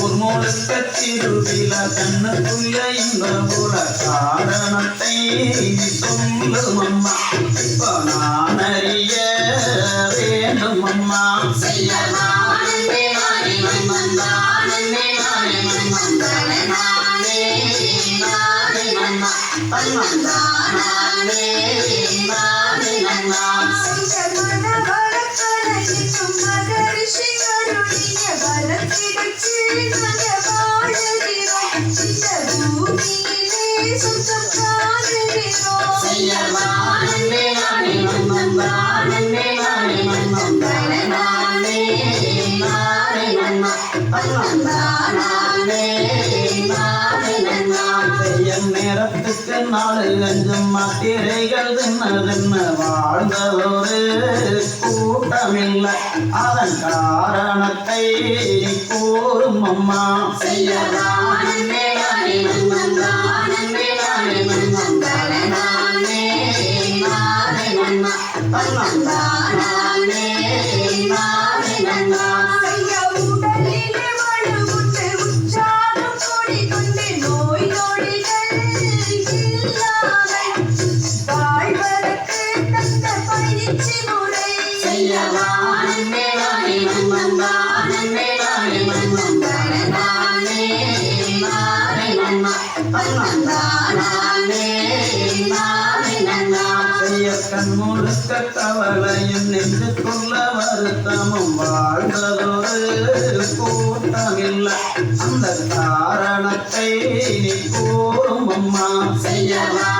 ஒரு முழுக்க கண்ணுக்குள்ள இந்த புல காரணத்தை சொல்லும் அம்மா இப்ப நான் அறிய வேண்டும் அம்மா என் நேரத்துக்கு நாலு அஞ்சும் மாத்திரைகள் தின்ன வாழ்ந்ததொரு கூட்டமில்லை. அதன் காரணத்தை கூறும் அம்மா. செய்ய முழுக்க கவலையும் நெஞ்சுக்குள்ள வருத்தமும் வாழ்ந்ததொரு கூட்டமில்லை அந்த காரணத்தை நீ கூறும் அம்மா செய்யலாம்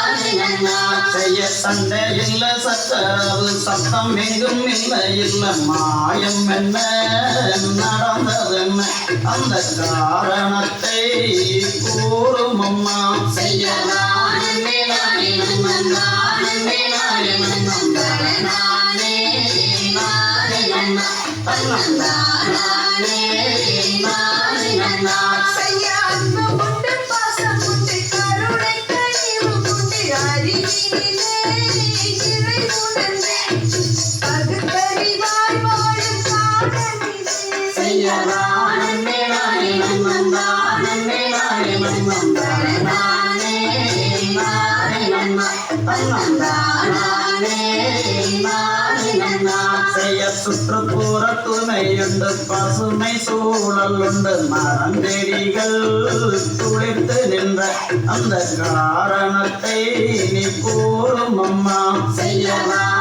செய்ய சண்டை இல்ல சச்சரவு சத்தம் எங்கும் இல்லை இல்ல மாயம் என்ன? நடந்தது அந்த காரணத்தை கூறும் அம்மா. செய்ய சுற்றுப்புற துணையுண்டு பசுமை சூழல் உண்டு. மரஞ்செடிகள் துளிர்த்து நின்ற அந்த காரணத்தை நீ கூறும் அம்மா. செய்யலாம்